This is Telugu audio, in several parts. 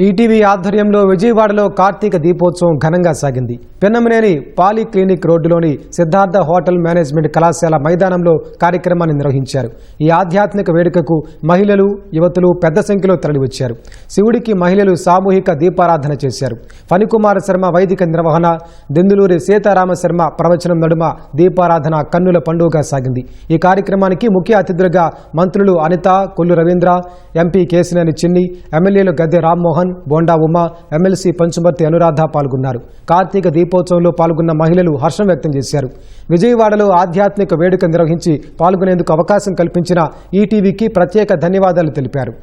ఈటీవీ ఆధ్వర్యంలో విజయవాడలో కార్తీక దీపోత్సవం ఘనంగా సాగింది. పెన్నమనేని పాలీ క్లినిక్ రోడ్డులోని సిద్ధార్థ హోటల్ మేనేజ్మెంట్ కళాశాల మైదానంలో కార్యక్రమాన్ని నిర్వహించారు. ఈ ఆధ్యాత్మిక వేడుకకు మహిళలు యువతులు పెద్ద సంఖ్యలో తరలివచ్చారు. శివుడికి మహిళలు సామూహిక దీపారాధన చేశారు. ఫణికుమార శర్మ వైదిక నిర్వహణ దెందులూరి సీతారామ శర్మ ప్రవచనం నడుమ దీపారాధన కన్నుల పండుగగా సాగింది. ఈ కార్యక్రమానికి ముఖ్య అతిథులుగా మంత్రులు అనిత కొల్లు రవీంద్ర ఎంపీ కేసినేని చిన్ని ఎమ్మెల్యేలు గద్దె రామ్మోహన్ బోండా ఉమా ఎమ్మెల్సీ పంచుమర్తి అనురాధ పాల్గొన్నారు. కార్తీక దీపోత్సవంలో పాల్గొన్న మహిళలు హర్షం వ్యక్తం చేశారు. విజయవాడలో ఆధ్యాత్మిక వేడుక నిర్వహించి పాల్గొనేందుకు అవకాశం కల్పించిన ఈటీవీకి ప్రత్యేక ధన్యవాదాలు తెలిపారు.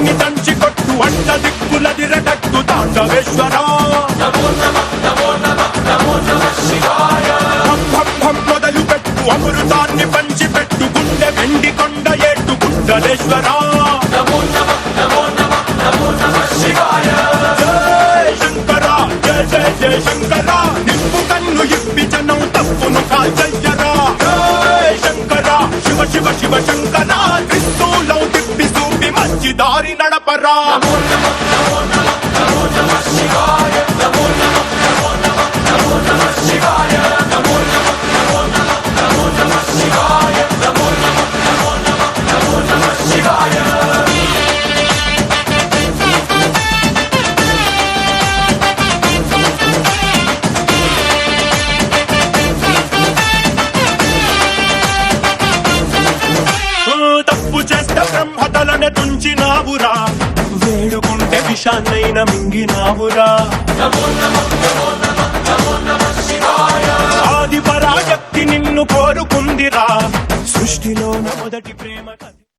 ఢమరుకాన్ని దంచి కొట్టు అంట దిక్కులది రటట్టు తాండవేశ్వర. మొదలు పెట్టు అమృతాన్ని పంచిపెట్టు గుండె వెండి కొండ ఏట్టు గుండలేశ్వర. జై శంకర జయ జయ జయ శంకర నిప్పు కన్ను ఇప్పి జనం తప్పును కాల్చయ్యరా జై శంకర శివ శివ శివ శంకరా. దారి నడపరా బ్రహ్మతలనే తుంచినావురా. వేడుకుంటే విషాన్నైన మింగినావురా. ఆది పరాశక్తి నిన్ను కోరుకుందిరా. సృష్టిలోన మొదటి ప్రేమ